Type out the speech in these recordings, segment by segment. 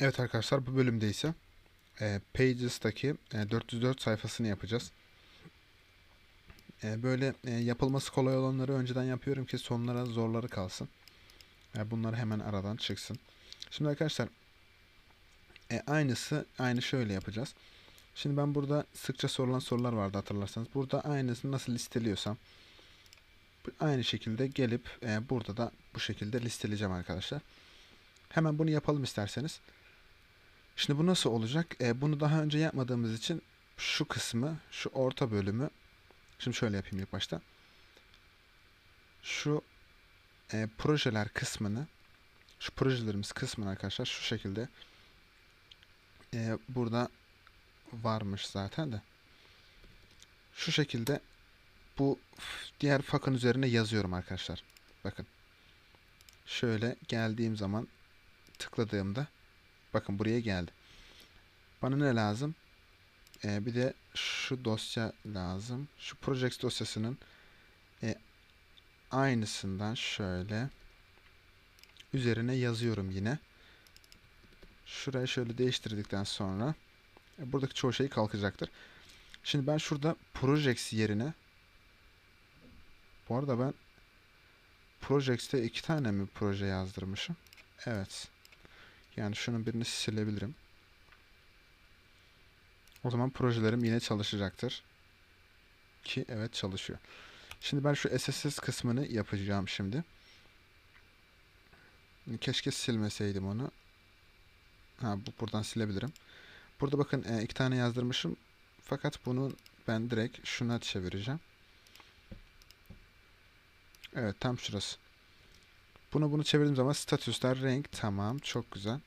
Evet arkadaşlar bu bölümde ise e, Pages'taki e, 404 sayfasını yapacağız. E, böyle e, yapılması kolay olanları önceden yapıyorum ki sonlara zorları kalsın. E, bunlar hemen aradan çıksın. Şimdi arkadaşlar e, aynısı aynı şöyle yapacağız. Şimdi ben burada sıkça sorulan sorular vardı hatırlarsanız. Burada aynısını nasıl listeliyorsam aynı şekilde gelip e, burada da bu şekilde listeleyeceğim arkadaşlar. Hemen bunu yapalım isterseniz. Şimdi bu nasıl olacak? E, bunu daha önce yapmadığımız için şu kısmı, şu orta bölümü şimdi şöyle yapayım ilk başta. Şu e, projeler kısmını şu projelerimiz kısmını arkadaşlar şu şekilde e, burada varmış zaten de şu şekilde bu diğer fakın üzerine yazıyorum arkadaşlar. Bakın. Şöyle geldiğim zaman tıkladığımda bakın buraya geldi. Bana ne lazım? Ee, bir de şu dosya lazım. Şu projects dosyasının e, aynısından şöyle üzerine yazıyorum yine. Şurayı şöyle değiştirdikten sonra e, buradaki çoğu şey kalkacaktır. Şimdi ben şurada projects yerine bu arada ben projects'te iki tane mi proje yazdırmışım? Evet. Yani şunun birini silebilirim. O zaman projelerim yine çalışacaktır. Ki evet çalışıyor. Şimdi ben şu SSS kısmını yapacağım şimdi. Keşke silmeseydim onu. Ha bu buradan silebilirim. Burada bakın e, iki tane yazdırmışım. Fakat bunu ben direkt şuna çevireceğim. Evet tam şurası. Bunu bunu çevirdiğim zaman statüsler renk tamam çok güzel.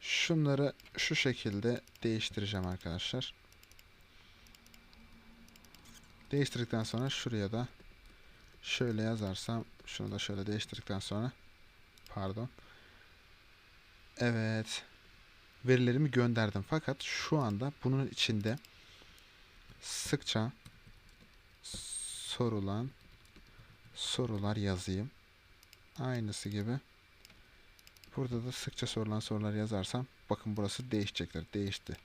Şunları şu şekilde değiştireceğim arkadaşlar. Değiştirdikten sonra şuraya da şöyle yazarsam şunu da şöyle değiştirdikten sonra pardon. Evet. Verilerimi gönderdim fakat şu anda bunun içinde sıkça sorulan sorular yazayım. Aynısı gibi. Burada da sıkça sorulan sorular yazarsam bakın burası değişecektir. Değişti.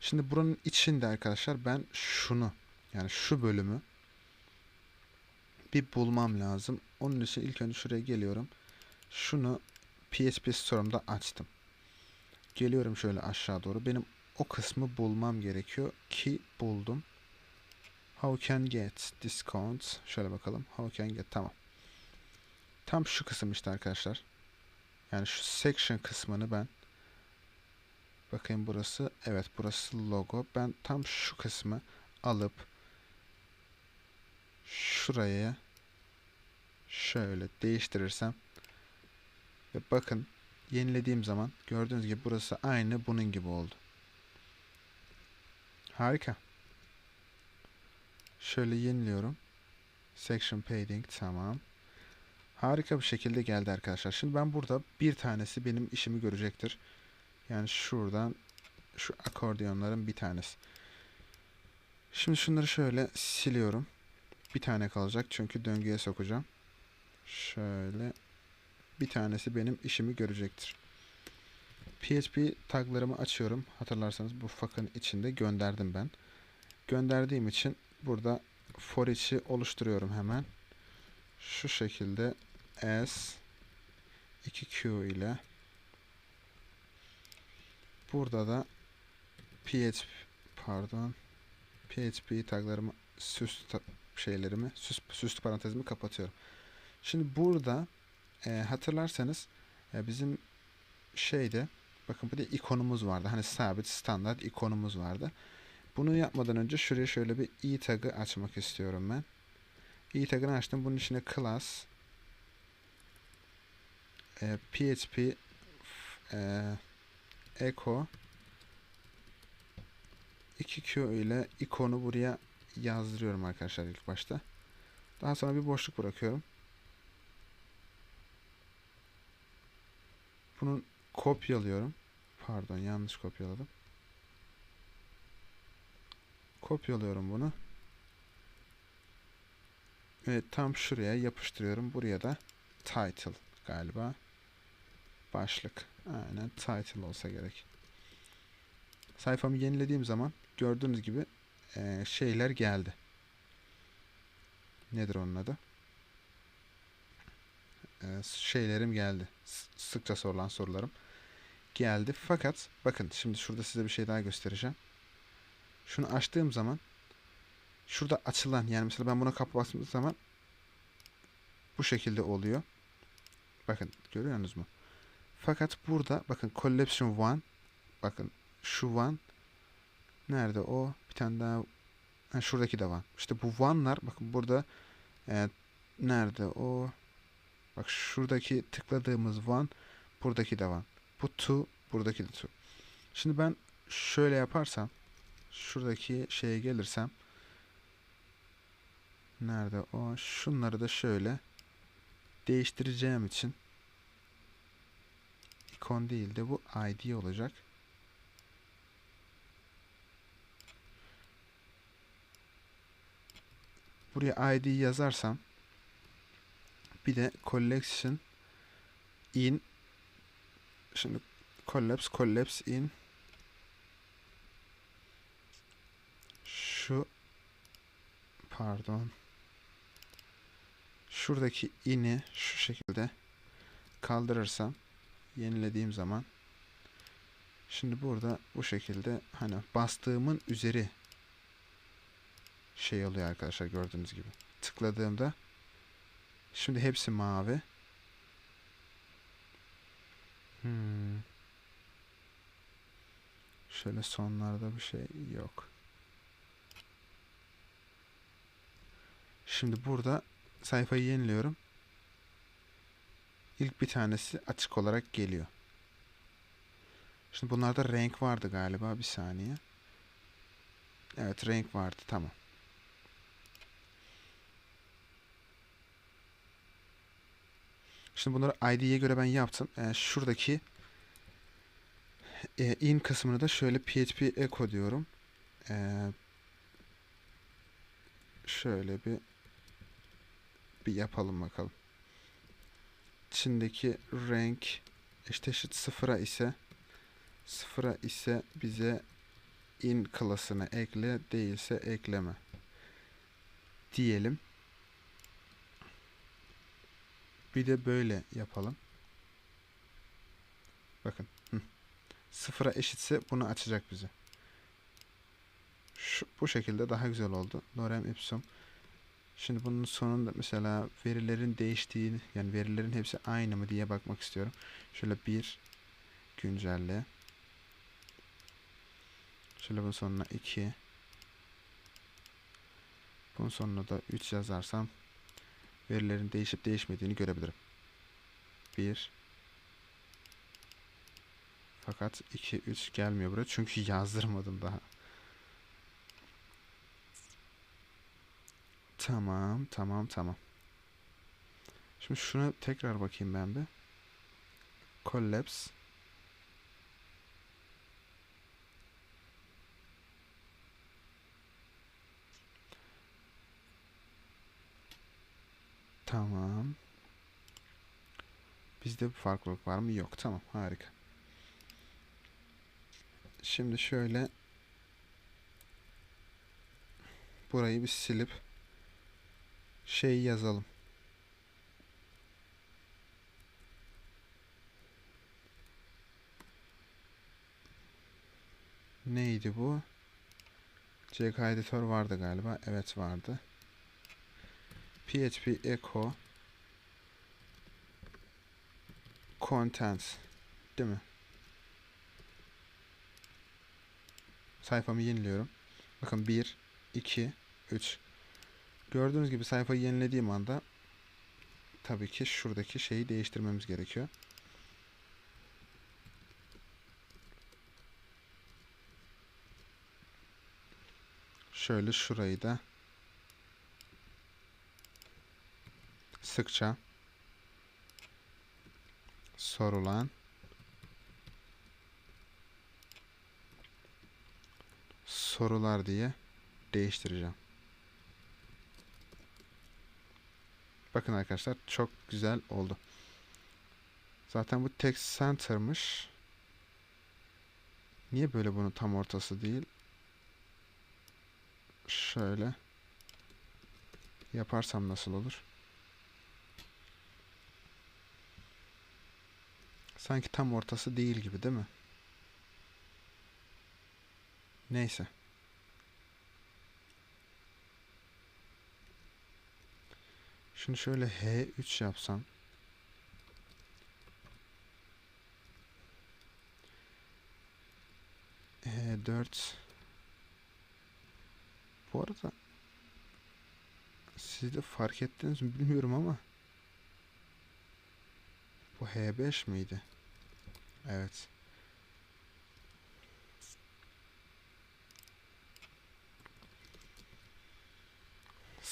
Şimdi buranın içinde arkadaşlar ben şunu yani şu bölümü bir bulmam lazım. Onun için ilk önce şuraya geliyorum. Şunu PHP Store'umda açtım. Geliyorum şöyle aşağı doğru. Benim o kısmı bulmam gerekiyor ki buldum. How can get discount? Şöyle bakalım. How can get tamam. Tam şu kısım işte arkadaşlar. Yani şu section kısmını ben bakayım burası evet burası logo. Ben tam şu kısmı alıp şuraya şöyle değiştirirsem ve bakın yenilediğim zaman gördüğünüz gibi burası aynı bunun gibi oldu. Harika. Şöyle yeniliyorum. Section padding tamam. Harika bir şekilde geldi arkadaşlar. Şimdi ben burada bir tanesi benim işimi görecektir. Yani şuradan şu akordiyonların bir tanesi. Şimdi şunları şöyle siliyorum. Bir tane kalacak çünkü döngüye sokacağım. Şöyle bir tanesi benim işimi görecektir. PHP taglarımı açıyorum. Hatırlarsanız bu fakın içinde gönderdim ben. Gönderdiğim için burada for içi oluşturuyorum hemen. Şu şekilde S 2Q ile burada da PHP pardon PHP taglarımı süs şeylerimi süs, süslü parantezimi kapatıyorum. Şimdi burada e, hatırlarsanız e, bizim şeyde bakın burada ikonumuz vardı. Hani sabit standart ikonumuz vardı. Bunu yapmadan önce şuraya şöyle bir i tagı açmak istiyorum ben. i tagını açtım. Bunun içine class e, PHP e, echo 2Q ile ikonu buraya yazdırıyorum arkadaşlar ilk başta. Daha sonra bir boşluk bırakıyorum. Bunun kopyalıyorum. Pardon yanlış kopyaladım. Kopyalıyorum bunu. Ve tam şuraya yapıştırıyorum. Buraya da title galiba. Başlık. Aynen title olsa gerek. Sayfamı yenilediğim zaman gördüğünüz gibi eee, şeyler geldi. Nedir onun adı? Eee, şeylerim geldi. S- Sıkça sorulan sorularım geldi. Fakat bakın şimdi şurada size bir şey daha göstereceğim. Şunu açtığım zaman şurada açılan yani mesela ben buna kapı bastığım zaman bu şekilde oluyor. Bakın görüyorsunuz mu? Fakat burada bakın collection one bakın şu one nerede o? Bir tane daha ha, şuradaki de one. İşte bu one'lar bakın burada e, nerede o? Bak şuradaki tıkladığımız one buradaki de one. Bu two buradaki de two. Şimdi ben şöyle yaparsam şuradaki şeye gelirsem nerede o? Şunları da şöyle değiştireceğim için ikon değil de bu ID olacak. Buraya ID yazarsam bir de collection in şimdi collapse collapse in şu pardon şuradaki in'i şu şekilde kaldırırsam yenilediğim zaman şimdi burada bu şekilde hani bastığımın üzeri şey oluyor arkadaşlar gördüğünüz gibi. Tıkladığımda şimdi hepsi mavi. Hmm. Şöyle sonlarda bir şey yok. Şimdi burada sayfayı yeniliyorum. İlk bir tanesi açık olarak geliyor. Şimdi bunlarda renk vardı galiba. Bir saniye. Evet renk vardı. Tamam. Şimdi bunları ID'ye göre ben yaptım. Ee, şuradaki e, in kısmını da şöyle PHP echo diyorum. Ee, şöyle bir bir yapalım bakalım. İçindeki renk eşit sıfıra ise sıfıra ise bize in klasını ekle değilse ekleme diyelim. Bir de böyle yapalım. Bakın. Sıfıra eşitse bunu açacak bize. Şu, bu şekilde daha güzel oldu. Lorem ipsum. Şimdi bunun sonunda mesela verilerin değiştiğini yani verilerin hepsi aynı mı diye bakmak istiyorum. Şöyle bir güncelle. Şöyle bunun sonuna 2. Bunun sonuna da 3 yazarsam verilerin değişip değişmediğini görebilirim. 1 Fakat 2 3 gelmiyor buraya çünkü yazdırmadım daha. Tamam, tamam, tamam. Şimdi şuna tekrar bakayım ben bir. Collapse. Tamam. Bizde bir farklılık var mı? Yok. Tamam. Harika. Şimdi şöyle burayı bir silip şey yazalım. Neydi bu? CK editör vardı galiba. Evet vardı. PHP echo content değil mi? Sayfamı yeniliyorum. Bakın 1 2 3 Gördüğünüz gibi sayfayı yenilediğim anda tabii ki şuradaki şeyi değiştirmemiz gerekiyor. Şöyle şurayı da sıkça sorulan sorular diye değiştireceğim. Bakın arkadaşlar çok güzel oldu. Zaten bu text center'mış. Niye böyle bunun tam ortası değil? Şöyle yaparsam nasıl olur? Sanki tam ortası değil gibi değil mi? Neyse. Şunu şöyle H3 yapsam. H4 Bu arada siz de fark ettiniz mi bilmiyorum ama bu H5 miydi? Evet.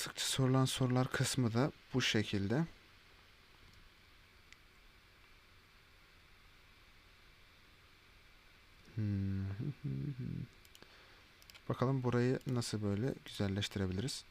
Sıkça sorulan sorular kısmı da bu şekilde. Hmm. Bakalım burayı nasıl böyle güzelleştirebiliriz.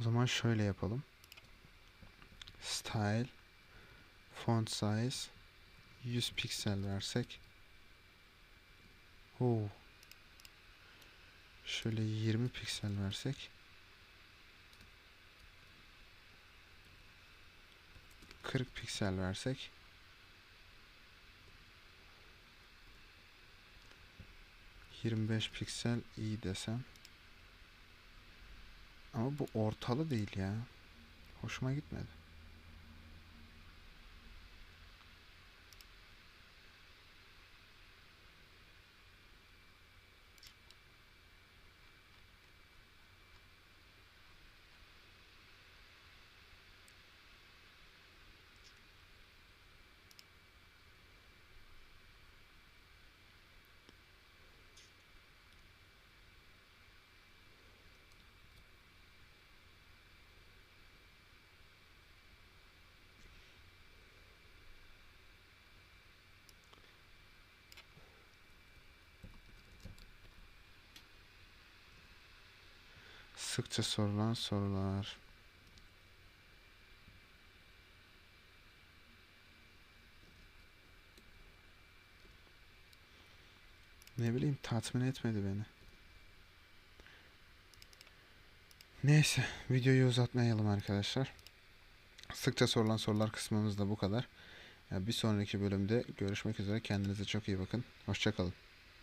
O zaman şöyle yapalım. Style font size 100 piksel versek. Oo. Şöyle 20 piksel versek. 40 piksel versek. Yirmi beş piksel iyi desem. Ama bu ortalı değil ya. Hoşuma gitmedi. Sıkça sorulan sorular. Ne bileyim tatmin etmedi beni. Neyse videoyu uzatmayalım arkadaşlar. Sıkça sorulan sorular kısmımız da bu kadar. Bir sonraki bölümde görüşmek üzere. Kendinize çok iyi bakın. Hoşçakalın.